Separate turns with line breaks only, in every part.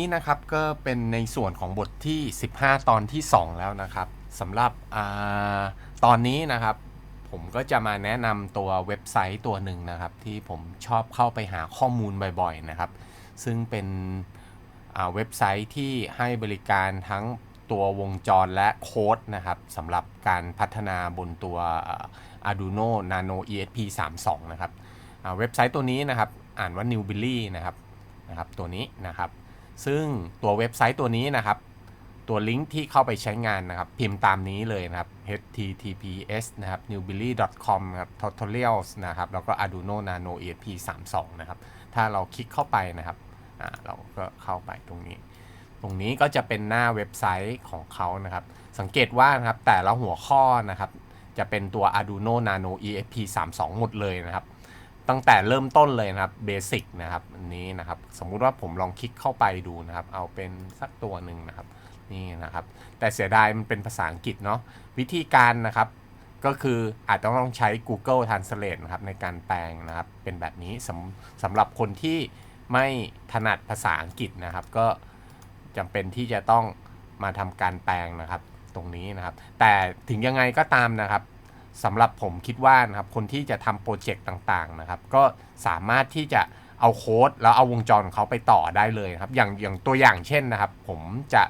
นี่นะครับก็เป็นในส่วนของบทที่ 15 ตอนที่ 2 แล้วนะครับสำหรับอตอนนี้นะครับ ผมก็จะมาแนะนำตัวเว็บไซต์ตัวหนึ่งนะครับ ที่ผมชอบเข้าไปหาข้อมูลบ่อยๆนะครับ ซึ่งเป็นเว็บไซต์ที่ให้บริการทั้งตัววงจรและโค้ดนะครับสำหรับการพัฒนาบนตัว Arduino Nano ESP 32นะครับเว็บไซต์ตัวนี้นะครับ อ่านว่า Newbilly นะครับนะครับ ตัวนี้นะครับ ซึ่งตัวเว็บไซต์ตัวนี้นะครับ ตัวลิงก์ที่เข้าไปใช้งานนะครับ พิมพ์ตามนี้เลยนะครับ https นะครับ newbilly.com นะครับ tutorials นะครับ แล้วก็ arduino nano esp 32นะครับ ถ้าเราคลิกเข้าไปนะครับอ่าเราก็เข้าไปตรงนี้ ตรงนี้ก็จะเป็นหน้าเว็บไซต์ของเขานะครับ สังเกตว่านะครับแต่ละหัวข้อนะครับ จะเป็นตัว arduino nano esp 32หมดเลยนะครับ ตั้งแต่เริ่มต้นเลยนะครับเบสิกนะครับอันนี้นะครับ สมมุติว่าผมลองคลิกเข้าไปดูนะครับ เอาเป็นสักตัวหนึ่งนะครับนี่นะครับ แต่เสียดายมันเป็นภาษาอังกฤษเนาะวิธีการนะครับ ก็คืออาจจะต้องใช้ Google Translate นะครับในการแปลงนะครับ เป็นแบบนี้สำสำหรับคนที่ไม่ถนัดภาษาอังกฤษนะครับ ก็จำเป็นที่จะต้องมาทำการแปลงนะครับตรงนี้นะครับ แต่ถึงยังไงก็ตามนะครับ สำหรับผมคิดว่านะครับคนที่จะทำโปรเจกต์ต่างๆนะครับก็สามารถที่จะเอาโค้ดแล้วเอาวงจรของเขาไปต่อได้เลยครับ อย่างอย่างตัวอย่างเช่นนะครับ ผมจะ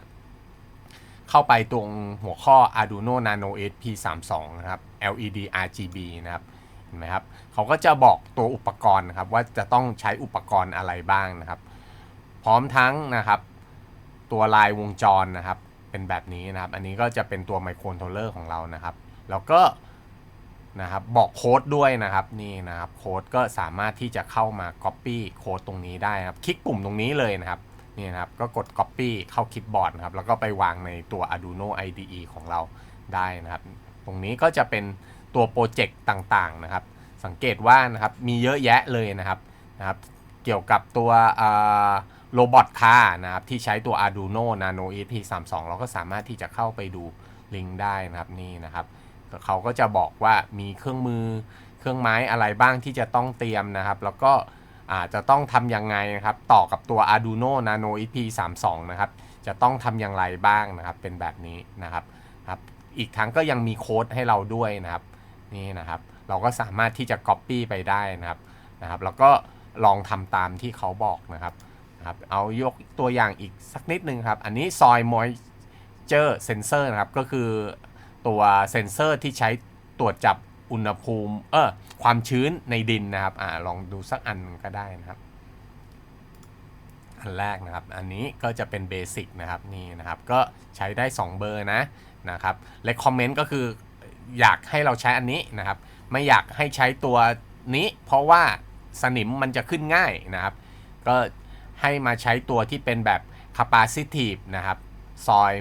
เข้าไปตรงหัวข้อ Arduino Nano SP32 นะครับ LED RGB นะครับเห็นไหมครับเขาก็จะบอกตัวอุปกรณ์นะครับว่าจะต้องใช้อุปกรณ์อะไรบ้างนะครับ พร้อมทั้งนะครับตัวลายวงจรนะครับ เป็นแบบนี้นะครับ อันนี้ก็จะเป็นตัวไมโครคอนโทรลเลอร์ของเรานะครับ แล้วก็ นะครับบอกโค้ดด้วยนะครับนี่นะครับโค้ดก็สามารถที่จะเข้ามา Copy โค้ดตรงนี้ได้ครับ คลิกปุ่มตรงนี้เลยนะครับนี่นะครับก็กด Copy เข้าคลิปบอร์ดนะครับแล้วก็ไปวางในตัว Arduino IDE ของเราได้นะครับ ตรงนี้ก็จะเป็นตัวโปรเจกต์ต่างๆนะครับ สังเกตว่านะครับมีเยอะแยะเลยนะครับนะครับ เกี่ยวกับตัวโรบอทคาร์นะครับที่ใช้ตัว Arduino Nano ESP32 เราก็สามารถที่จะเข้าไปดูลิงก์ได้นะครับนี่นะครับ เขาก็จะบอกว่ามีเครื่องมือเครื่องไม้อะไรบ้างที่จะต้องเตรียมนะครับ แล้วก็อาจจะต้องทำยังไงนะครับ ต่อกับตัว Arduino Nano EP 32 นะครับ จะต้องทำอย่างไรบ้างนะครับ เป็นแบบนี้นะครับครับ อีกทั้งก็ยังมีโค้ดให้เราด้วยนะครับ นี่นะครับ เราก็สามารถที่จะ Copy ไปได้นะครับนะครับ แล้วก็ลองทำตามที่เขาบอกนะครับนะครับ เอายกตัวอย่างอีกสักนิดนึงครับ อันนี้ Soil Moisture Sensor นะครับ ก็คือ ตัวเซ็นเซอร์ที่ใช้ตรวจจับอุณหภูมิเออความชื้นในดินนะครับอ่าลองดูสักอันก็ได้นะครับ อันแรกนะครับ อันนี้ก็จะเป็นเบสิกนะครับนี่นะครับ ก็ใช้ได้ 2 เบอร์นะนะครับและคอมเมนต์ก็คืออยากให้เราใช้อันนี้นะครับ ไม่อยากให้ใช้ตัวนี้ เพราะว่าสนิมมันจะขึ้นง่ายนะครับ ก็ให้มาใช้ตัวที่เป็นแบบ capacitive นะครับ soil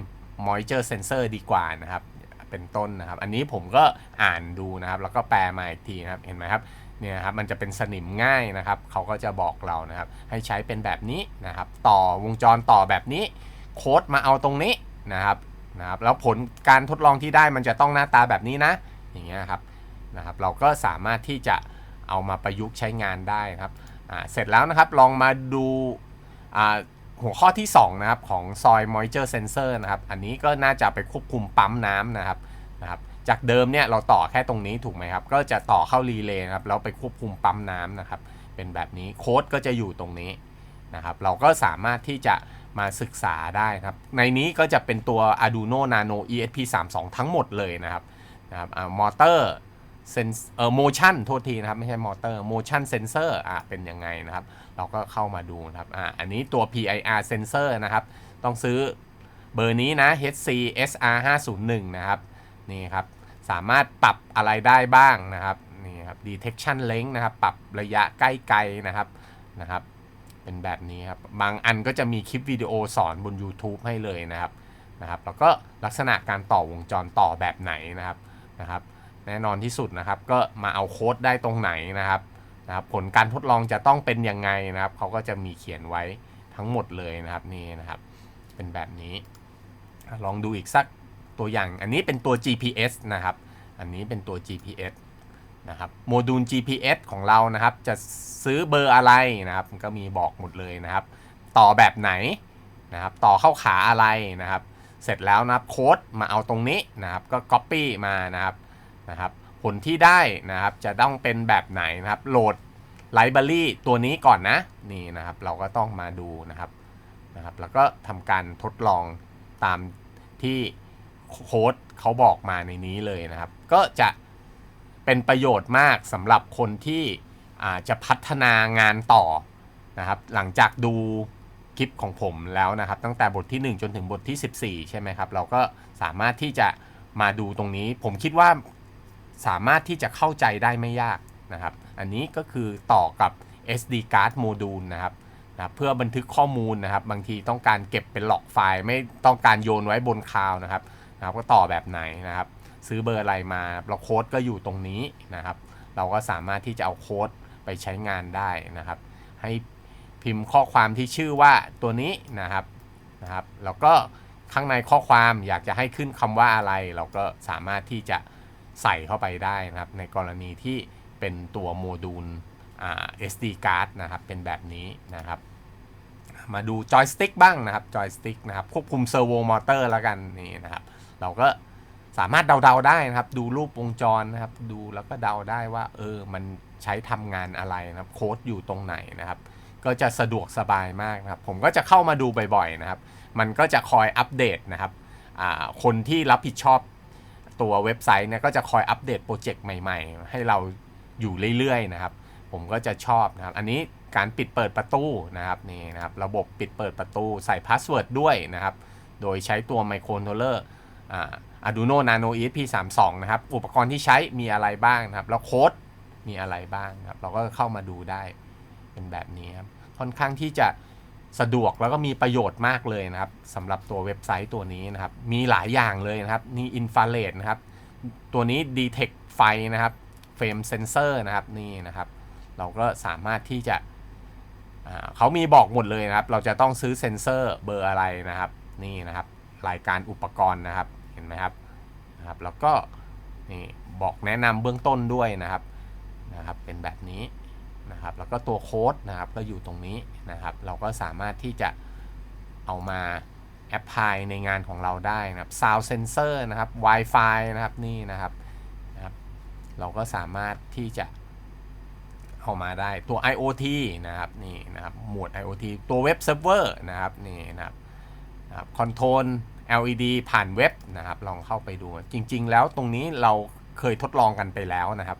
moisture sensor ดีกว่านะครับ เป็นต้นนะครับ อันนี้ผมก็อ่านดูนะครับ แล้วก็แปลมาอีกทีนะครับ เห็นไหมครับเนี่ยครับมันจะเป็นสนิมง่ายนะครับ เขาก็จะบอกเรานะครับ ให้ใช้เป็นแบบนี้นะครับ ต่อวงจรต่อแบบนี้ โค้ดมาเอาตรงนี้นะครับนะครับแล้วผลการทดลองที่ได้มันจะต้องหน้าตาแบบนี้นะ อย่างเงี้ยครับนะครับ เราก็สามารถที่จะเอามาประยุกต์ใช้งานได้นะครับเสร็จแล้วนะครับลองมาดูอ่า หัวข้อที่ 2 นะครับ ของ soil moisture sensor นะครับ อันนี้ก็น่าจะไปควบคุมปั๊มน้ำนะครับนะครับจากเดิมเนี่ยเราต่อแค่ตรงนี้ถูกไหมครับ ก็จะต่อเข้ารีเลย์นะครับแล้วไปควบคุมปั๊มน้ำนะครับ เป็นแบบนี้โค้ดก็จะอยู่ตรงนี้นะครับ เราก็สามารถที่จะมาศึกษาได้ครับ ในนี้ก็จะเป็นตัว Arduino Nano ESP32 ทั้งหมดเลยนะครับนะครับอ่ามอเตอร์เซนเอ่อ motion โทษทีนะครับ ไม่ใช่มอเตอร์ motion sensor อะเป็นยังไงนะครับ เราก็เข้ามาดูนะครับอ่าอันนี้ตัว PIR sensor นะครับ ต้องซื้อเบอร์นี้นะ HC SR 501นะครับนี่ครับสามารถปรับอะไรได้บ้างนะครับนี่ครับ detection length นะครับ ปรับระยะใกล้ไกลนะครับนะครับ เป็นแบบนี้ครับ บางอันก็จะมีคลิปวิดีโอสอนบน YouTube ให้เลยนะครับนะครับแล้วก็ลักษณะการต่อวงจรต่อแบบไหนนะครับนะครับ แน่นอนที่สุดนะครับก็มาเอาโค้ดได้ตรงไหนนะครับ นะครับผลการทดลองจะต้องเป็นยังไงนะครับเขาก็จะมีเขียนไว้ทั้งหมดเลยนะครับนี่นะครับเป็นแบบนี้ ลองดูอีกสักตัวอย่างอันนี้เป็นตัว GPS นะครับ อันนี้เป็นตัว GPS นะครับโมดูล GPS ของเรานะครับ จะซื้อเบอร์อะไรนะครับก็มีบอกหมดเลยนะครับ ต่อแบบไหนนะครับ ต่อเข้าขาอะไรนะครับ เสร็จแล้วนะครับโค้ดมาเอาตรงนี้นะครับ ก็ Copy มานะครับนะครับ ผลที่ได้นะครับ จะต้องเป็นแบบไหนนะครับ โหลดไลบรารีตัวนี้ก่อนนะ นี่นะครับ เราก็ต้องมาดูนะครับนะครับ แล้วก็ทำการทดลองตามที่โค้ดเขาบอกมาในนี้เลยนะครับ ก็จะเป็นประโยชน์มากสำหรับคนที่จะพัฒนางานต่อนะครับ หลังจากดูคลิปของผมแล้วนะครับ ตั้งแต่บทที่ 1 จนถึงบทที่ 14 ใช่ไหมครับ เราก็สามารถที่จะมาดูตรงนี้ ผมคิดว่า สามารถที่จะเข้าใจได้ไม่ยากนะครับ อันนี้ก็คือต่อกับ SD card module นะครับนะเพื่อบันทึกข้อมูลนะครับ บางทีต้องการเก็บเป็นหลอกไฟล์ ไม่ต้องการโยนไว้บนคลาวนะครับนะครับ ก็ต่อแบบไหนนะครับ ซื้อเบอร์อะไรมาเราโค้ดก็อยู่ตรงนี้นะครับ เราก็สามารถที่จะเอาโค้ดไปใช้งานได้นะครับ ให้พิมพ์ข้อความที่ชื่อว่าตัวนี้นะครับนะครับแล้วก็ข้างในข้อความอยากจะให้ขึ้นคำว่าอะไร เราก็สามารถที่จะ ใส่เข้าไปได้นะครับในกรณีที่เป็นตัวโมดูล SD card นะครับเป็นแบบนี้นะครับมาดูจอยสติ๊กบ้างนะครับจอยสติ๊กนะครับควบคุมเซอร์โวมอเตอร์แล้วกันนี่นะครับเราก็สามารถเดาๆได้นะครับ ดูรูปวงจรนะครับ ดูแล้วก็เดาได้ว่าเออมันใช้ทำงานอะไรนะครับโค้ดอยู่ตรงไหนนะครับ ก็จะสะดวกสบายมากนะครับ ผมก็จะเข้ามาดูบ่อยๆนะครับ มันก็จะคอยอัปเดตนะครับคนที่รับผิดชอบ ตัวเว็บไซต์เนี่ยก็จะคอยอัปเดตโปรเจกต์ใหม่ๆ ให้เราอยู่เรื่อยๆนะครับ ผมก็จะชอบนะครับ อันนี้การปิดเปิดประตูนะครับนี่นะครับ ระบบปิดเปิดประตูใส่พาสเวิร์ดด้วยนะครับ โดยใช้ตัวไมโครโทรเลอร์อ่า Arduino Nano ESP32 นะครับ อุปกรณ์ที่ใช้มีอะไรบ้างนะครับ แล้วโค้ดมีอะไรบ้างครับ เราก็เข้ามาดูได้เป็นแบบนี้ครับ ค่อนข้างที่จะ สะดวกแล้วก็มีประโยชน์มากเลยนะครับสำหรับตัวเว็บไซต์ตัวนี้นะครับ มีหลายอย่างเลยนะครับนี่อินฟ a เรดนะครับ ตัวนี้ Detect ไฟนะครับเฟรมเซนเซอร์นะครับนี่นะครับ เราก็สามารถที่จะเขามีบอกหมดเลยนะครับ เราจะต้องซื้อเซนเซอร์เบอร์อะไรนะครับนี่นะครับ รายการอุปกรณ์นะครับเห็นไหมครับนะครับแล้วก็นี่บอกแนะนำเบื้องต้นด้วยนะครับนะครับ เป็นแบบนี้ นะครับ แล้วก็ตัวโค้ดนะครับก็อยู่ตรงนี้นะครับ เราก็สามารถที่จะเอามาแอปพลายในงานของเราได้นะครับ Sound Sensor นะครับ Wi-Fi นะครับนี่นะครับนะครับ เราก็สามารถที่จะเอามาได้ตัว IoT นะครับนี่นะครับหมวด IoT ตัวเว็บเซิร์ฟเวอร์นะครับนี่นะครับนะครับคอนโทรล LED ผ่านเว็บนะครับ ลองเข้าไปดูจริง ๆ แล้วตรงนี้เราเคยทดลองกันไปแล้วนะครับ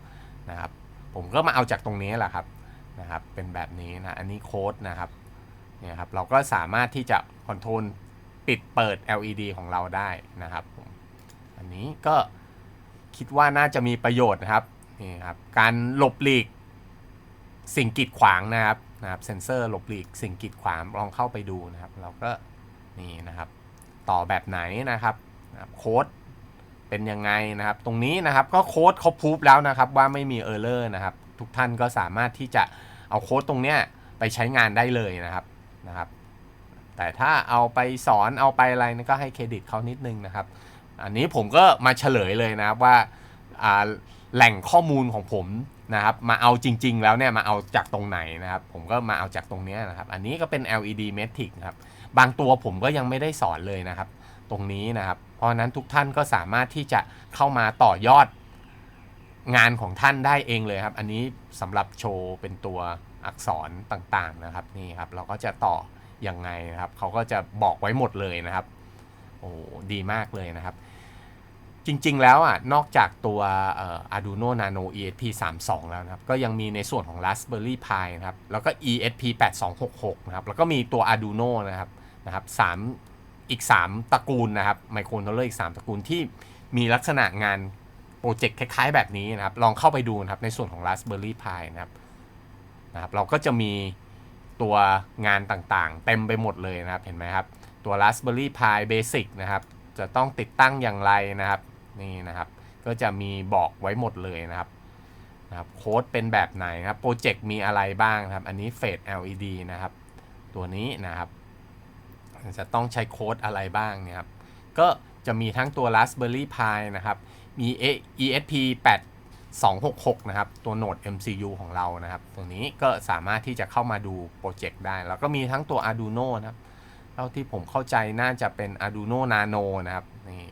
นะครับ ผมก็มาเอาจากตรงนี้แหละครับ นะครับเป็นแบบนี้นะอันนี้โค้ดนะครับเนี่ยครับเราก็สามารถที่จะคอนโทรลปิดเปิด LED ของเราได้นะครับผมอันนี้ก็คิดว่าน่าจะมีประโยชน์นะครับนี่ครับการหลบหลีกสิ่งกีดขวางนะครับนะครับเซนเซอร์หลบหลีกสิ่งกีดขวางลองเข้าไปดูนะครับ เราก็นี่นะครับต่อแบบไหนนะครับโค้ดเป็นยังไงนะครับ ตรงนี้นะครับก็โค้ดเขาพูฟแล้วนะครับว่าไม่มีเออร์เลอร์นะครับ ทุกท่านก็สามารถที่จะ เอาโค้ดตรงเนี้ยไปใช้งานได้เลยนะครับนะครับ แต่ถ้าเอาไปสอนเอาไปอะไรก็ให้เครดิตเขานิดนึงนะครับ อันนี้ผมก็มาเฉลยเลยนะครับว่าแหล่งข้อมูลของผมนะครับมาเอาจริง ๆ แล้วเนี่ยมาเอาจากตรงไหนนะครับ ผมก็มาเอาจากตรงนี้นะครับ อันนี้ก็เป็น LED Matrix นะครับบางตัวผมก็ยังไม่ได้สอนเลยนะครับ ตรงนี้นะครับ เพราะนั้นทุกท่านก็สามารถที่จะเข้ามาต่อยอด งานของท่านได้เองเลยครับ อันนี้สำหรับโชว์เป็นตัวอักษรต่างๆนะครับนี่ครับ เราก็จะต่อยังไงนะครับเขาก็จะบอกไว้หมดเลยนะครับโอ้ดีมากเลยนะครับ จริงๆแล้วอะนอกจากตัว Arduino Nano ESP 32แล้วนะครับ ก็ยังมีในส่วนของ Raspberry Pi นะครับ แล้วก็ ESP 8266นะครับ แล้วก็มีตัว Arduino นะครับนะครับสามอีก 3 ตระกูลนะครับไมโครโทรเลอร์อีก 3 ตระกูลที่มีลักษณะงาน โปรเจกต์คล้ายๆ แบบนี้นะครับ ลองเข้าไปดูนะครับในส่วนของ Raspberry Pi นะครับนะครับ เราก็จะมีตัวงานต่างๆ เต็มไปหมดเลยนะครับ เห็นไหมครับ ตัว Raspberry Pi Basic นะครับ จะต้องติดตั้งอย่างไรนะครับ นี่นะครับ ก็จะมีบอกไว้หมดเลยนะครับนะครับโค้ดเป็นแบบไหนนะครับโปรเจกต์มีอะไรบ้างครับ อันนี้เฟด LED นะครับ ตัวนี้นะครับ จะต้องใช้โค้ดอะไรบ้างเนี่ยครับ ก็จะมีทั้งตัว Raspberry Pi นะครับ มี ESP 8266 นะครับ ตัวโหนด MCU ของเรานะครับตรงนี้ก็สามารถที่จะเข้ามาดูโปรเจกต์ได้ แล้วก็มีทั้งตัว Arduino นะครับเท่าที่ผมเข้าใจน่าจะเป็น Arduino Nano นะครับนี่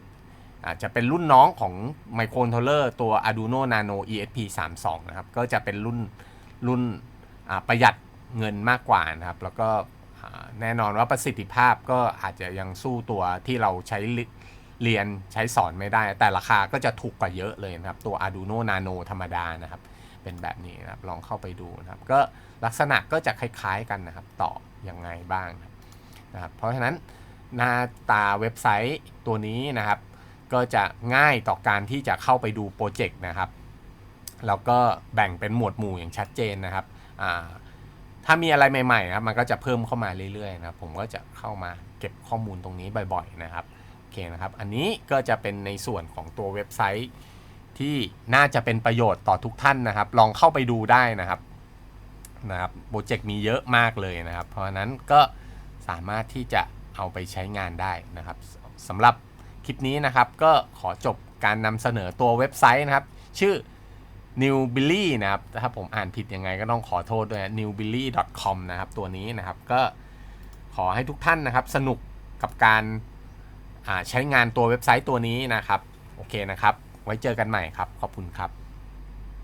อาจจะเป็นรุ่นน้องของ Microcontroller ตัว Arduino Nano ESP 3 2นะครับ ก็จะเป็นรุ่นรุ่นประหยัดเงินมากกว่านะครับ แล้วก็แน่นอนว่าประสิทธิภาพก็อาจจะยังสู้ตัวที่เราใช้ เรียนใช้สอนไม่ได้ แต่ราคาก็จะถูกกว่าเยอะเลยนะครับ ตัว Arduino Nano ธรรมดานะครับ เป็นแบบนี้นะครับ ลองเข้าไปดูนะครับ ก็ลักษณะก็จะคล้ายๆกันนะครับ ต่อยังไงบ้างนะครับ เพราะฉะนั้นหน้าตาเว็บไซต์ตัวนี้นะครับ ก็จะง่ายต่อการที่จะเข้าไปดูโปรเจกต์นะครับ แล้วก็แบ่งเป็นหมวดหมู่อย่างชัดเจนนะครับ ถ้ามีอะไรใหม่ๆนะครับ มันก็จะเพิ่มเข้ามาเรื่อยๆนะครับ ผมก็จะเข้ามาเก็บข้อมูลตรงนี้บ่อย ๆ นะครับ อเคนะครับ อันนี้ก็จะเป็นในส่วนของตัวเว็บไซต์ ที่น่าจะเป็นประโยชน์ต่อทุกท่านนะครับ ลองเข้าไปดูได้นะครับนะครับโปรเจกต์มีเยอะมากเลยนะครับ เพราะนั้นก็สามารถที่จะเอาไปใช้งานได้นะครับสำหรับคลิปนี้นะครับก็ขอจบการนำเสนอตัวเว็บไซต์นะครับ ชื่อ newbilly นะครับ ถ้าผมอ่านผิดยังไงก็ต้องขอโทษด้วย newbilly.com นะครับ ตัวนี้นะครับก็ขอให้ทุกท่านนะครับสนุกกับการ ใช้งานตัวเว็บไซต์ตัวนี้นะครับ โอเคนะครับ ไว้เจอกันใหม่ครับ ขอบคุณครับ